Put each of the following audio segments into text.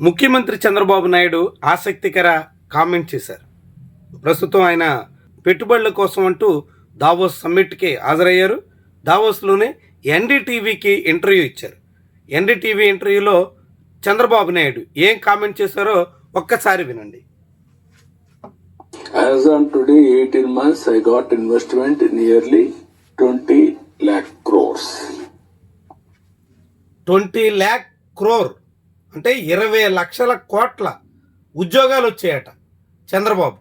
ముఖ్యమంత్రి చంద్రబాబు నాయుడు ఆసక్తికర కామెంట్ చేశారు. ప్రస్తుతం ఆయన పెట్టుబడుల కోసం అంటూ దావోస్ సమ్మిట్కి హాజరయ్యారు. దావోస్లోనే ఎన్డీటీవీకి ఇంటర్వ్యూ ఇచ్చారు. ఎన్డీటీవీ ఇంటర్వ్యూలో చంద్రబాబు నాయుడు ఏం కామెంట్ చేశారో ఒక్కసారి వినండి. As on today, 18 months, I got investment nearly 20 lakh crores. Twenty lakh crore అంటే ఇరవై లక్షల కోట్ల ఉద్యోగాలు వచ్చాయట చంద్రబాబు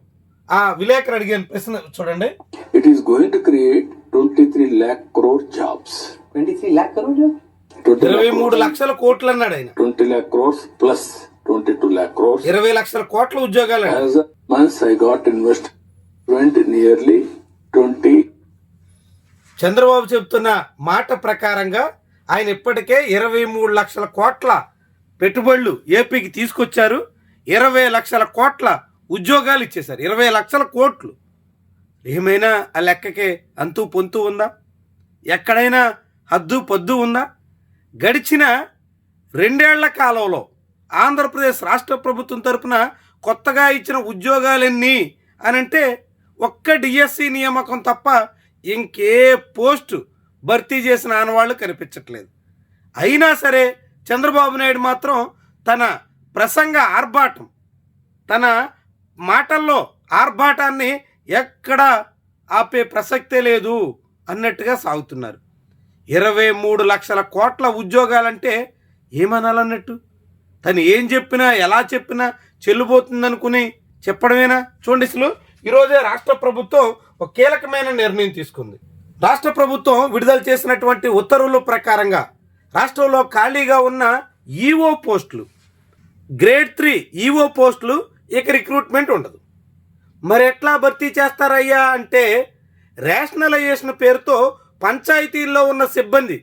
ఆ విలేకరు అడిగిన ప్రశ్న చూడండి It is going to create 23 lakh crore jobs. 23 lakh crore jo? 20 ఇరవై మూడు లక్షల కోట్లు అన్నాడు ఆయన 20 lakh crores plus 22 lakh crores. ఇరవై లక్షల కోట్ల ఉద్యోగాలు on months, I got investment nearly 20 Chandrababu చెబుతున్న మాట ప్రకారంగా ఆయన ఇప్పటికే ఇరవై మూడు లక్షల కోట్ల పెట్టుబడులు ఏపీకి తీసుకొచ్చారు. ఇరవై లక్షల కోట్ల ఉద్యోగాలు ఇచ్చేశారు. ఇరవై లక్షల కోట్లు. ఏమైనా ఆ లెక్కకే అంతు పొంతు ఉందా? ఎక్కడైనా హద్దు పొద్దు ఉందా? గడిచిన రెండేళ్ళ కాలంలో ఆంధ్రప్రదేశ్ రాష్ట్ర ప్రభుత్వం తరపున కొత్తగా ఇచ్చిన ఉద్యోగాలన్నీ అని అంటే ఒక్క డిఎస్సి నియామకం తప్ప ఇంకే పోస్టు భర్తీ చేసిన ఆనవాళ్ళు కనిపించట్లేదు. అయినా సరే చంద్రబాబు నాయుడు మాత్రం తన ప్రసంగ ఆర్భాటం తన మాటల్లో ఆర్భాటాన్ని ఎక్కడా ఆపే ప్రసక్తే లేదు అన్నట్టుగా సాగుతున్నారు. ఇరవై మూడు లక్షల కోట్ల ఉద్యోగాలంటే ఏమనాలన్నట్టు? తను ఏం చెప్పినా ఎలా చెప్పినా చెల్లుబోతుందనుకుని చెప్పడమేనా? చూడండి అసలు ఈరోజే రాష్ట్ర ప్రభుత్వం ఒక కీలకమైన నిర్ణయం తీసుకుంది. రాష్ట్ర ప్రభుత్వం విడుదల చేసినటువంటి ఉత్తర్వుల ప్రకారంగా రాష్ట్రంలో ఖాళీగా ఉన్న ఈఓ పోస్టులు గ్రేడ్ త్రీ ఈఓ పోస్టులు ఇక రిక్రూట్మెంట్ ఉండదు. మరి ఎట్లా భర్తీ చేస్తారయ్యా అంటే రేషనలైజేషన్ పేరుతో పంచాయతీల్లో ఉన్న సిబ్బంది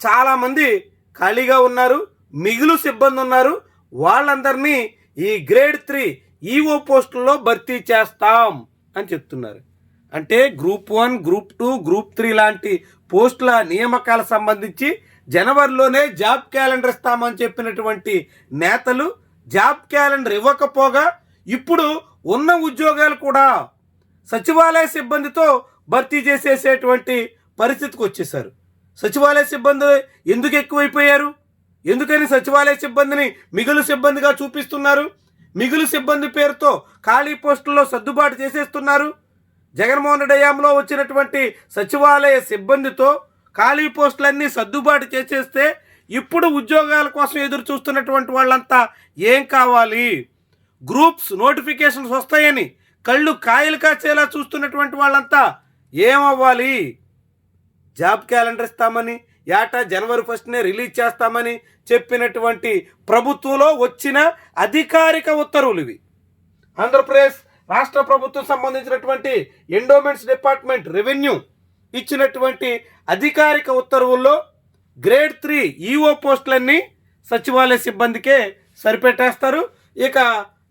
చాలామంది ఖాళీగా ఉన్నారు మిగులు సిబ్బంది ఉన్నారు వాళ్ళందరినీ ఈ గ్రేడ్ త్రీ ఈఓ పోస్టుల్లో భర్తీ చేస్తాం అని చెప్తున్నారు. అంటే group one group two group three లాంటి పోస్టుల నియామకాల సంబంధించి జనవరిలోనే జాబ్ క్యాలెండర్ ఇస్తామని చెప్పినటువంటి నేతలు జాబ్ క్యాలెండర్ ఇవ్వకపోగా ఇప్పుడు ఉన్న ఉద్యోగాలు కూడా సచివాలయ సిబ్బందితో భర్తీ చేసేసేటువంటి పరిస్థితికి వచ్చేసారు సచివాలయ సిబ్బంది ఎందుకు ఎక్కువైపోయారు? ఎందుకని సచివాలయ సిబ్బందిని మిగులు సిబ్బందిగా చూపిస్తున్నారు? మిగులు సిబ్బంది పేరుతో ఖాళీ పోస్టుల్లో సర్దుబాటు చేసేస్తున్నారు? జగన్మోహన్ రెడ్డి హయాంలో వచ్చినటువంటి సచివాలయ సిబ్బందితో ఖాళీ పోస్టులన్నీ సర్దుబాటు చేసేస్తే ఇప్పుడు ఉద్యోగాల కోసం ఎదురు చూస్తున్నటువంటి వాళ్ళంతా ఏం కావాలి? గ్రూప్స్ నోటిఫికేషన్స్ వస్తాయని కళ్ళు కాయలు కాచేలా చూస్తున్నటువంటి వాళ్ళంతా ఏమవ్వాలి? జాబ్ క్యాలెండర్ ఇస్తామని ఏటా జనవరి ఫస్ట్నే రిలీజ్ చేస్తామని చెప్పినటువంటి ప్రభుత్వంలో వచ్చిన అధికారిక ఉత్తర్వులు ఇవి. ఆంధ్రప్రదేశ్ రాష్ట్ర ప్రభుత్వం సంబంధించినటువంటి ఎండోమెంట్స్ డిపార్ట్మెంట్ రెవెన్యూ ఇచ్చినటువంటి అధికారిక ఉత్తర్వుల్లో గ్రేడ్ త్రీ ఈఓ పోస్టులన్నీ సచివాలయ సిబ్బందికే సరిపెట్టేస్తారు. ఇక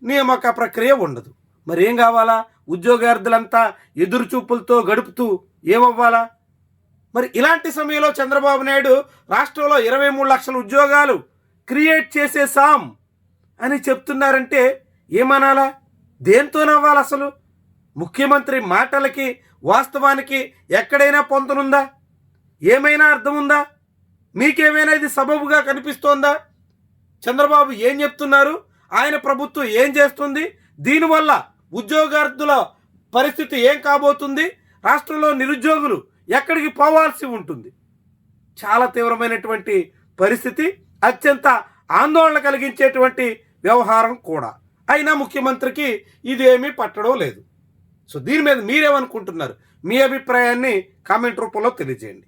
నియామక ప్రక్రియ ఉండదు. మరి ఏం కావాలా? ఉద్యోగార్థులంతా ఎదురుచూపులతో గడుపుతూ ఏమవ్వాలా? మరి ఇలాంటి సమయంలో చంద్రబాబు నాయుడు రాష్ట్రంలో ఇరవై మూడు లక్షల ఉద్యోగాలు క్రియేట్ చేసేసాం అని చెప్తున్నారంటే ఏమనాలా? దేంతో నవ్వాలి అసలు? ముఖ్యమంత్రి మాటలకి వాస్తవానికి ఎక్కడైనా పొంతనుందా? ఏమైనా అర్థం ఉందా మీకేమైనా ఇది సబబుగా కనిపిస్తోందా? చంద్రబాబు ఏం చెప్తున్నారు? ఆయన ప్రభుత్వం ఏం చేస్తుంది? దీనివల్ల ఉద్యోగార్థుల పరిస్థితి ఏం కాబోతుంది? రాష్ట్రంలో నిరుద్యోగులు ఎక్కడికి పోవాల్సి ఉంటుంది? చాలా తీవ్రమైనటువంటి పరిస్థితి అత్యంత ఆందోళన కలిగించేటువంటి వ్యవహారం కూడా. అయినా ముఖ్యమంత్రికి ఇదేమీ పట్టడం లేదు. సో దీని మీద మీరేమనుకుంటున్నారు? మీ అభిప్రాయాన్ని కామెంట్ రూపంలో తెలియజేయండి.